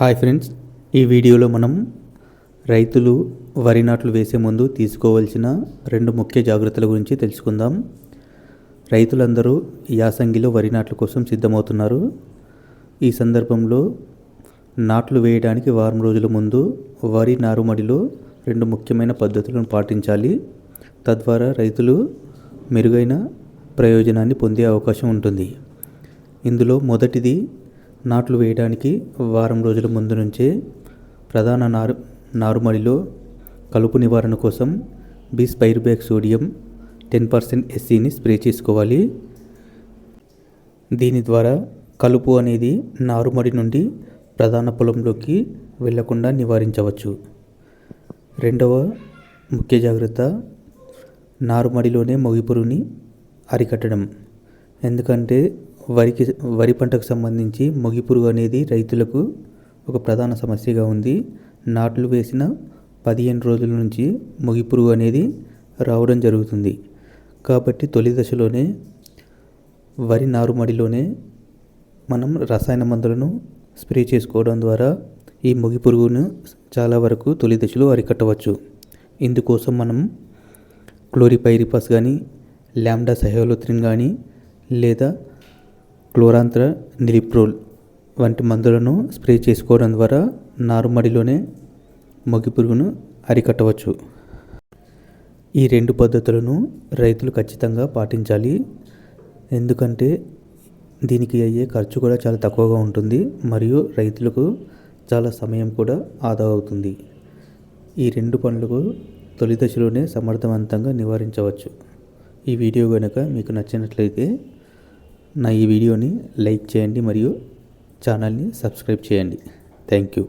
Hi friends ఈ వీడియోలో మనం రైతులు వరి నాట్లు వేసే ముందు తీసుకోవాల్సిన రెండు ముఖ్య జాగ్రత్తల గురించి తెలుసుకుందాం. రైతులందరూ యాసంగిలో వరి నాట్ల కోసం సిద్ధమవుతున్నారు. ఈ సందర్భంలో నాట్లు వేయడానికి వారం రోజుల ముందు వరి నారుమడిలో రెండు ముఖ్యమైన పద్ధతులను పాటించాలి. తద్వారా రైతులు మెరుగైన ప్రయోజనాన్ని పొందే అవకాశం ఉంటుంది. ఇందులో మొదటిది నాట్లు వేయడానికి వారం రోజుల ముందు నుంచే ప్రధాన నారు నారుమడిలో కలుపు నివారణ కోసం bispyribac sodium ten percent ఎస్సీని స్ప్రే చేసుకోవాలి. దీని ద్వారా కలుపు అనేది నారుమడి నుండి ప్రధాన పొలంలోకి వెళ్ళకుండా నివారించవచ్చు. రెండవ ముఖ్య జాగ్రత్త నారుమడిలోనే మొగిపురుని అరికట్టడం. ఎందుకంటే వరికి వరి పంటకు సంబంధించి మొగిపురుగు అనేది రైతులకు ఒక ప్రధాన సమస్యగా ఉంది. నాట్లు వేసిన పదిహేను రోజుల నుంచి మొగిపురుగు అనేది రావడం జరుగుతుంది. కాబట్టి తొలి దశలోనే వరి నారుమడిలోనే మనం రసాయన మందులను స్ప్రే చేసుకోవడం ద్వారా ఈ మొగి పురుగును చాలా వరకు తొలి దశలో అరికట్టవచ్చు. ఇందుకోసం మనం క్లోరిపైరిపస్ కానీ ల్యాండా సహోలోత్రిన్ కానీ లేదా క్లోరాంత్ర నిలిప్రోల్ వంటి మందులను స్ప్రే చేసుకోవడం ద్వారా నారుమడిలోనే మొగి పురుగును అరికట్టవచ్చు. ఈ రెండు పద్ధతులను రైతులు ఖచ్చితంగా పాటించాలి. ఎందుకంటే దీనికి అయ్యే ఖర్చు కూడా చాలా తక్కువగా ఉంటుంది మరియు రైతులకు చాలా సమయం కూడా ఆదా అవుతుంది. ఈ రెండు పనులకు తొలి దశలోనే సమర్థవంతంగా నివారించవచ్చు. ఈ వీడియో కనుక మీకు నచ్చినట్లయితే నా ఈ వీడియోని లైక్ చేయండి మరియు ఛానల్ని సబ్స్క్రైబ్ చేయండి. Thank you.